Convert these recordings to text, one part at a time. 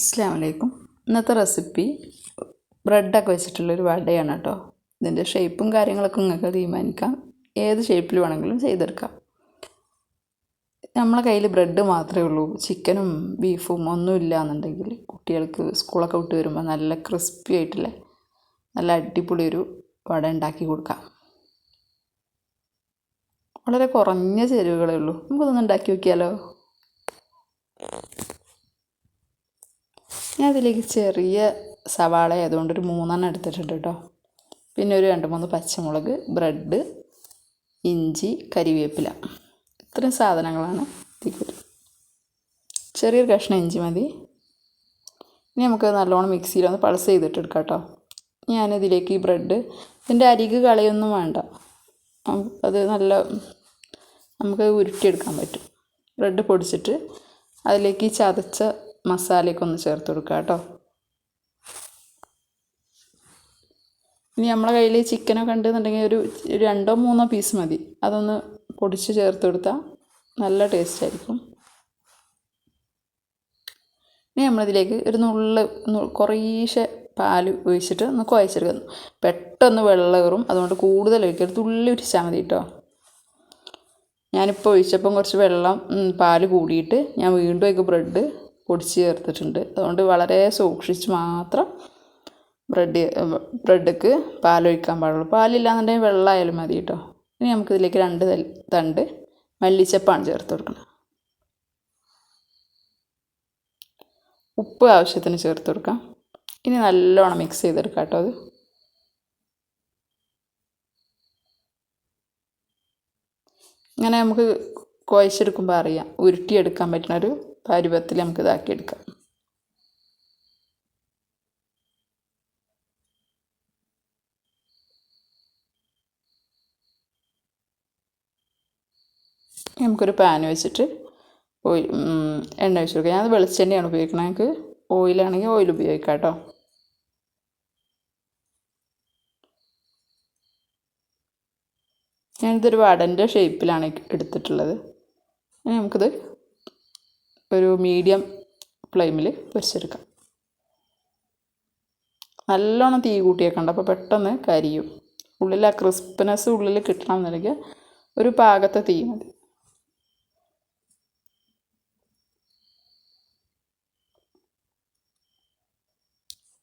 അസ്സാം വലൈക്കും ഇന്നത്തെ റെസിപ്പി ബ്രെഡൊക്കെ വെച്ചിട്ടുള്ളൊരു വടയാണ് കേട്ടോ. ഇതിന്റെ ഷേപ്പും കാര്യങ്ങളൊക്കെ നിങ്ങൾക്ക് തീരുമാനിക്കാം. ഏത് ഷേപ്പിൽ വേണമെങ്കിലും ചെയ്തെടുക്കാം. നമ്മളെ കയ്യിൽ ബ്രെഡ് മാത്രമേ ഉള്ളൂ. ചിക്കനും ബീഫും ഒന്നും ഇല്ല എന്നുണ്ടെങ്കിൽ കുട്ടികൾക്ക് സ്കൂളൊക്കെ വിട്ട് വരുമ്പോൾ നല്ല ക്രിസ്പി ആയിട്ടുള്ള നല്ല അടിപൊളി ഒരു വട ഉണ്ടാക്കി കൊടുക്കാം. വളരെ കുറഞ്ഞ ചേരുവകളേ ഉള്ളൂ. നമുക്കൊന്ന് ഉണ്ടാക്കി നോക്കിയാലോ? ഞാൻ അതിലേക്ക് ചെറിയ സവാള ആയതുകൊണ്ട് ഒരു മൂന്നെണ്ണം എടുത്തിട്ടുണ്ട് കേട്ടോ. പിന്നെ ഒരു രണ്ട് മൂന്ന് പച്ചമുളക് ബ്രെഡ് ഇഞ്ചി കരിവേപ്പില. ഇത്രയും സാധനങ്ങളാണ് ഇതിലേക്ക് ചെറിയൊരു കഷ്ണം ഇഞ്ചി മതി. ഇനി നമുക്ക് നല്ലോണം മിക്സിയിൽ ഒന്ന് പൾസ് ചെയ്തിട്ട് എടുക്കാം കേട്ടോ. ഞാനിതിലേക്ക് ഈ ബ്രെഡ് ഇതിന്റെ അരിക് കളയൊന്നും വേണ്ട. അത് നല്ല നമുക്ക് ഉരുട്ടിയെടുക്കാൻ പറ്റും. ബ്രെഡ് പൊടിച്ചിട്ട് അതിലേക്ക് ഈ ചതച്ച മസാലയൊക്കെ ഒന്ന് ചേർത്ത് കൊടുക്കുക കേട്ടോ. ഇനി നമ്മളെ കയ്യിൽ ചിക്കനൊക്കെ ഉണ്ടെന്നുണ്ടെങ്കിൽ ഒരു രണ്ടോ മൂന്നോ പീസ് മതി. അതൊന്ന് പൊടിച്ച് ചേർത്ത് കൊടുത്താൽ നല്ല ടേസ്റ്റ് ആയിരിക്കും. ഇനി നമ്മളിതിലേക്ക് ഒരു നുള്ള് കുറേശ്ശെ പാൽ ഒഴിച്ചിട്ട് ഒന്ന് കുഴച്ചെടുക്കുന്നു പെട്ടെന്ന് വെള്ളം കയറും. അതുകൊണ്ട് കൂടുതൽ ഒഴിക്കരുത്. തുള്ളി ഒഴിച്ചാൽ മതി കേട്ടോ. ഞാനിപ്പോൾ ഒഴിച്ചപ്പം കുറച്ച് വെള്ളം പാൽ കൂടിയിട്ട് ഞാൻ വീണ്ടും അതിലേക്ക് ബ്രെഡ് പൊടിച്ച് ചേർത്തിട്ടുണ്ട് അതുകൊണ്ട് വളരെ സൂക്ഷിച്ച് മാത്രം ബ്രെഡ് ബ്രെഡ്ക്ക് പാലൊഴിക്കാൻ പാടുള്ളൂ. പാലില്ലാന്നുണ്ടെങ്കിൽ വെള്ളമായാലും മതി കേട്ടോ. ഇനി നമുക്കിതിലേക്ക് രണ്ട് തണ്ട് മല്ലിച്ചപ്പാണ് ചേർത്ത് കൊടുക്കണം. ഉപ്പ് ആവശ്യത്തിന് ചേർത്ത് കൊടുക്കാം. ഇനി നല്ലോണം മിക്സ് ചെയ്തെടുക്കാം കേട്ടോ അത്. ഇങ്ങനെ നമുക്ക് കുഴച്ചെടുക്കുമ്പോൾ അറിയാം. ഉരുട്ടിയെടുക്കാൻ പറ്റുന്ന ഒരു പരുവത്തിൽ നമുക്ക് ഇതാക്കിയെടുക്കാം. നമുക്കൊരു പാൻ വെച്ചിട്ട് ഓയിൽ എണ്ണ ഒഴിച്ച് കൊടുക്കാം. ഞാനത് വെളിച്ചെണ്ണയാണ് ഉപയോഗിക്കുന്നത് നമുക്ക് ഓയിലാണെങ്കിൽ ഓയിൽ ഉപയോഗിക്കാം കേട്ടോ. ഞാനിതൊരു വടന്റെ ഷേപ്പിലാണ് എടുത്തിട്ടുള്ളത്. നമുക്കിത് ഒരു മീഡിയം ഫ്ലെയിമിൽ പൊരിച്ചെടുക്കാം. നല്ലോണം തീ കൂട്ടിയേക്കണ്ട അപ്പോൾ പെട്ടെന്ന് കരിയും. ഉള്ളിൽ ആ ക്രിസ്പിനെസ് ഉള്ളിൽ കിട്ടണം എന്നുണ്ടെങ്കിൽ ഒരു പാകത്തെ തീ മതി.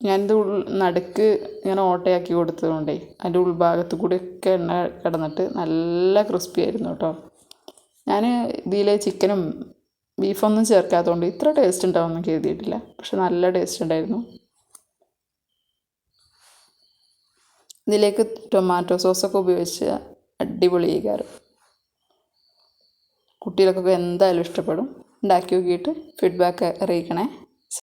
ഞാനിത് ഉൾ നടുക്ക് ഇങ്ങനെ ഓട്ടയാക്കി കൊടുത്തതുകൊണ്ടേ അതിന്റെ ഉൾഭാഗത്ത് കൂടിയൊക്കെ എണ്ണ കിടന്നിട്ട് നല്ല ക്രിസ്പി ആയിരുന്നു കേട്ടോ. ഞാൻ ഇതിൽ ചിക്കനും ബീഫൊന്നും ചേർക്കാത്തതുകൊണ്ട് ഇത്ര ടേസ്റ്റ് ഉണ്ടാവുമെന്ന് കരുതിയിട്ടില്ല പക്ഷെ നല്ല ടേസ്റ്റ് ഉണ്ടായിരുന്നു. ഇതിലേക്ക് ടൊമാറ്റോ സോസൊക്കെ ഉപയോഗിച്ച് അടിപൊളി ചെയ്യാറ് കുട്ടികൾക്കൊക്കെ എന്തായാലും ഇഷ്ടപ്പെടും. ഉണ്ടാക്കി നോക്കിയിട്ട് ഫീഡ്ബാക്ക് അറിയിക്കണേ.